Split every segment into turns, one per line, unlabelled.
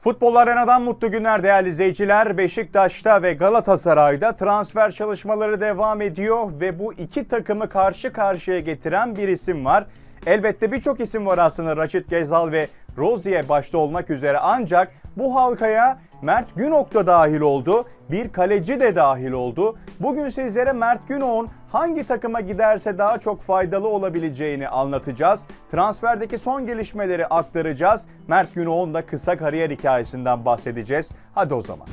Futbol Arena'dan mutlu günler değerli izleyiciler. Beşiktaş'ta ve Galatasaray'da transfer çalışmaları devam ediyor ve bu iki takımı karşı karşıya getiren bir isim var. Elbette birçok isim var aslında Raşit Gezal ve Rozier başta olmak üzere ancak bu halkaya Mert Günok da dahil oldu. Bir kaleci de dahil oldu. Bugün sizlere Mert Günok'un hangi takıma giderse daha çok faydalı olabileceğini anlatacağız. Transferdeki son gelişmeleri aktaracağız. Mert Günok'un da kısa kariyer hikayesinden bahsedeceğiz. Hadi o zaman.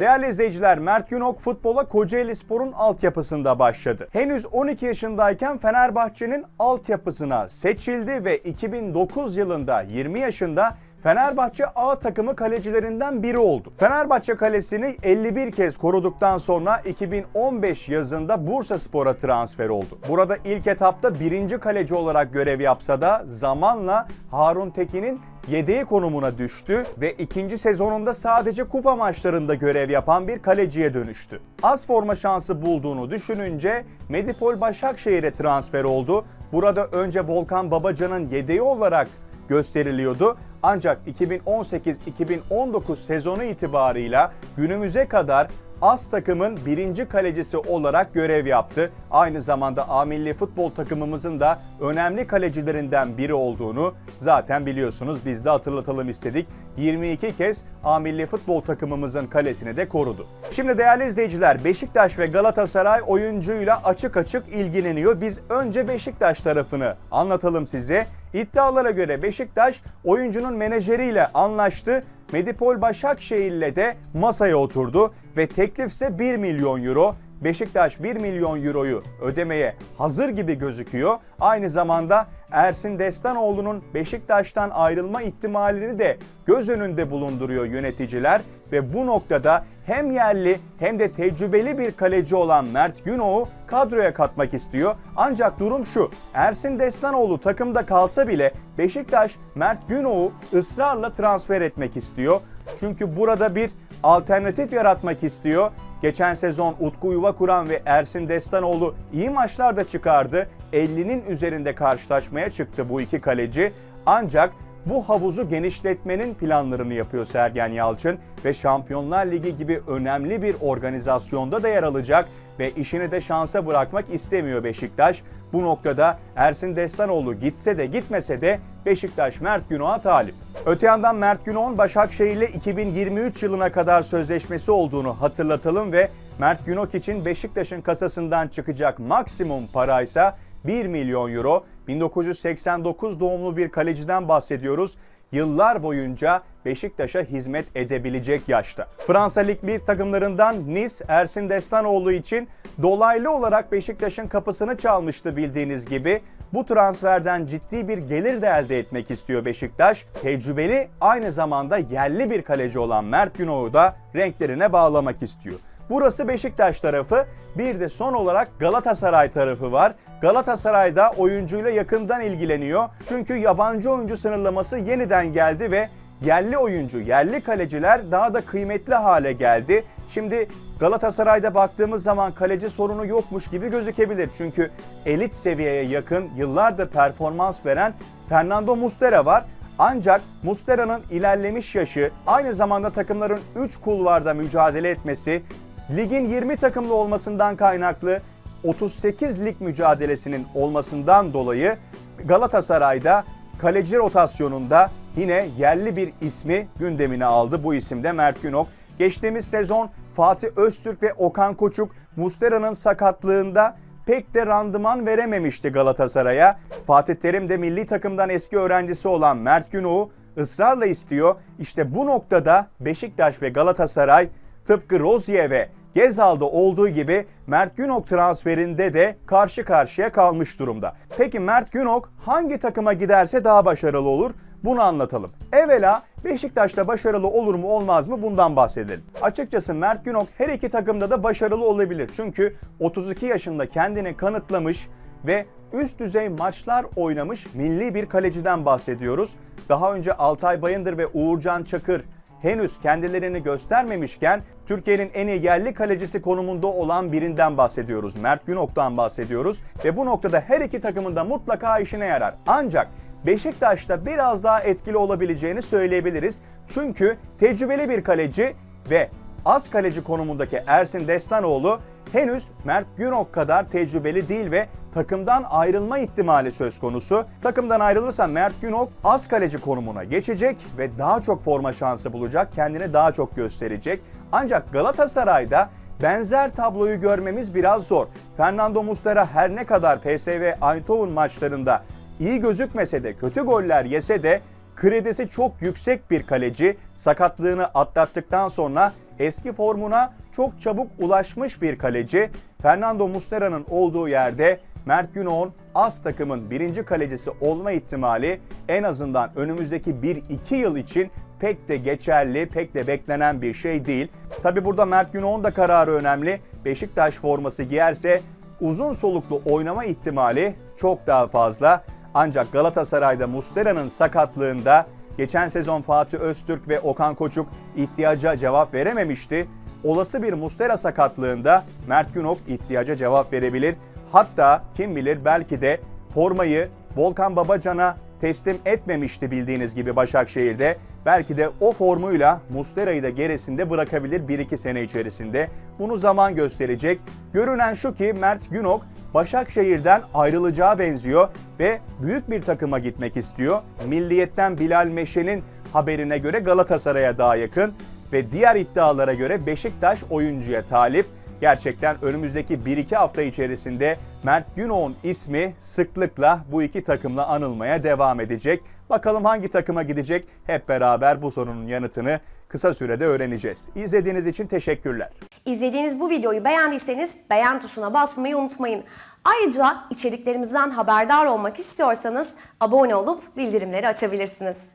Değerli izleyiciler, Mert Günok futbola Kocaeli Spor'un altyapısında başladı. Henüz 12 yaşındayken Fenerbahçe'nin altyapısına seçildi ve 2009 yılında 20 yaşında Fenerbahçe A takımı kalecilerinden biri oldu. Fenerbahçe kalesini 51 kez koruduktan sonra 2015 yazında Bursa Spor'a transfer oldu. Burada ilk etapta birinci kaleci olarak görev yapsa da zamanla Harun Tekin'in yedeği konumuna düştü ve ikinci sezonunda sadece kupa maçlarında görev yapan bir kaleciye dönüştü. Az forma şansı bulduğunu düşününce Medipol Başakşehir'e transfer oldu. Burada önce Volkan Babacan'ın yedeği olarak gösteriliyordu. Ancak 2018-2019 sezonu itibarıyla günümüze kadar As takımın birinci kalecisi olarak görev yaptı. Aynı zamanda A milli futbol takımımızın da önemli kalecilerinden biri olduğunu zaten biliyorsunuz. Biz de hatırlatalım istedik. 22 kez A milli futbol takımımızın kalesini de korudu. Şimdi değerli izleyiciler Beşiktaş ve Galatasaray oyuncuyla açık açık ilgileniyor. Biz önce Beşiktaş tarafını anlatalım size. İddialara göre Beşiktaş oyuncunun menajeriyle anlaştı. Medipol Başakşehir'le de masaya oturdu ve teklif ise 1 milyon euro. Beşiktaş 1 milyon euroyu ödemeye hazır gibi gözüküyor. Aynı zamanda Ersin Destanoğlu'nun Beşiktaş'tan ayrılma ihtimalini de göz önünde bulunduruyor yöneticiler ve bu noktada hem yerli hem de tecrübeli bir kaleci olan Mert Günok'u kadroya katmak istiyor. Ancak durum şu. Ersin Destanoğlu takımda kalsa bile Beşiktaş Mert Günok'u ısrarla transfer etmek istiyor. Çünkü burada bir alternatif yaratmak istiyor. Geçen sezon Utku Yuva kuran ve Ersin Destanoğlu iyi maçlar da çıkardı. 50'nin üzerinde karşılaşmaya çıktı bu iki kaleci. Ancak bu havuzu genişletmenin planlarını yapıyor Sergen Yalçın ve Şampiyonlar Ligi gibi önemli bir organizasyonda da yer alacak ve işini de şansa bırakmak istemiyor Beşiktaş. Bu noktada Ersin Destanoğlu gitse de gitmese de Beşiktaş Mert Günok'a talip. Öte yandan Mert Günok'un Başakşehir'le 2023 yılına kadar sözleşmesi olduğunu hatırlatalım ve Mert Günok için Beşiktaş'ın kasasından çıkacak maksimum paraysa 1 milyon euro. 1989 doğumlu bir kaleciden bahsediyoruz. Yıllar boyunca Beşiktaş'a hizmet edebilecek yaşta. Fransa Lig 1 takımlarından Nice, Ersin Destanoğlu için dolaylı olarak Beşiktaş'ın kapısını çalmıştı bildiğiniz gibi. Bu transferden ciddi bir gelir de elde etmek istiyor Beşiktaş. Tecrübeli aynı zamanda yerli bir kaleci olan Mert Günok'u da renklerine bağlamak istiyor. Burası Beşiktaş tarafı. Bir de son olarak Galatasaray tarafı var. Galatasaray da oyuncuyla yakından ilgileniyor. Çünkü yabancı oyuncu sınırlaması yeniden geldi ve yerli oyuncu, yerli kaleciler daha da kıymetli hale geldi. Şimdi Galatasaray'da baktığımız zaman kaleci sorunu yokmuş gibi gözükebilir. Çünkü elit seviyeye yakın yıllardır performans veren Fernando Muslera var. Ancak Muslera'nın ilerlemiş yaşı, aynı zamanda takımların 3 kulvarda mücadele etmesi, ligin 20 takımlı olmasından kaynaklı 38 lig mücadelesinin olmasından dolayı Galatasaray'da kaleci rotasyonunda yine yerli bir ismi gündemine aldı. Bu isim de Mert Günok. Geçtiğimiz sezon Fatih Öztürk ve Okan Koçuk Mustera'nın sakatlığında pek de randıman verememişti Galatasaray'a. Fatih Terim de milli takımdan eski öğrencisi olan Mert Günok'u ısrarla istiyor. İşte bu noktada Beşiktaş ve Galatasaray tıpkı Rozier ve Gezal'da olduğu gibi Mert Günok transferinde de karşı karşıya kalmış durumda. Peki Mert Günok hangi takıma giderse daha başarılı olur? Bunu anlatalım. Evvela Beşiktaş'ta başarılı olur mu olmaz mı bundan bahsedelim. Açıkçası Mert Günok her iki takımda da başarılı olabilir. Çünkü 32 yaşında kendini kanıtlamış ve üst düzey maçlar oynamış milli bir kaleciden bahsediyoruz. Daha önce Altay Bayındır ve Uğurcan Çakır henüz kendilerini göstermemişken Türkiye'nin en iyi yerli kalecisi konumunda olan birinden bahsediyoruz. Mert Günok'tan bahsediyoruz ve bu noktada her iki takımın da mutlaka işine yarar. Ancak Beşiktaş'ta biraz daha etkili olabileceğini söyleyebiliriz. Çünkü tecrübeli bir kaleci ve az kaleci konumundaki Ersin Destanoğlu henüz Mert Günok kadar tecrübeli değil ve takımdan ayrılma ihtimali söz konusu. Takımdan ayrılırsa Mert Günok az kaleci konumuna geçecek ve daha çok forma şansı bulacak, kendini daha çok gösterecek. Ancak Galatasaray'da benzer tabloyu görmemiz biraz zor. Fernando Muslera her ne kadar PSV Eindhoven maçlarında iyi gözükmese de kötü goller yese de kredisi çok yüksek bir kaleci. Sakatlığını atlattıktan sonra eski formuna çok çabuk ulaşmış bir kaleci. Fernando Muslera'nın olduğu yerde Mert Günok'un az takımın birinci kalecisi olma ihtimali en azından önümüzdeki 1-2 yıl için pek de geçerli, pek de beklenen bir şey değil. Tabi burada Mert Günok'un da kararı önemli. Beşiktaş forması giyerse uzun soluklu oynama ihtimali çok daha fazla. Ancak Galatasaray'da Muslera'nın sakatlığında geçen sezon Fatih Öztürk ve Okan Koçuk ihtiyaca cevap verememişti. Olası bir Muslera sakatlığında Mert Günok ihtiyaca cevap verebilir. Hatta kim bilir belki de formayı Volkan Babacan'a teslim etmemişti bildiğiniz gibi Başakşehir'de. Belki de o formuyla Muslera'yı da gerisinde bırakabilir 1-2 sene içerisinde. Bunu zaman gösterecek. Görünen şu ki Mert Günok Başakşehir'den ayrılacağı benziyor ve büyük bir takıma gitmek istiyor. Milliyetten Bilal Meşe'nin haberine göre Galatasaray'a daha yakın ve diğer iddialara göre Beşiktaş oyuncuya talip. Gerçekten önümüzdeki 1-2 hafta içerisinde Mert Günok'un ismi sıklıkla bu iki takımla anılmaya devam edecek. Bakalım hangi takıma gidecek? Hep beraber bu sorunun yanıtını kısa sürede öğreneceğiz. İzlediğiniz için teşekkürler.
İzlediğiniz bu videoyu beğendiyseniz beğen tuşuna basmayı unutmayın. Ayrıca içeriklerimizden haberdar olmak istiyorsanız abone olup bildirimleri açabilirsiniz.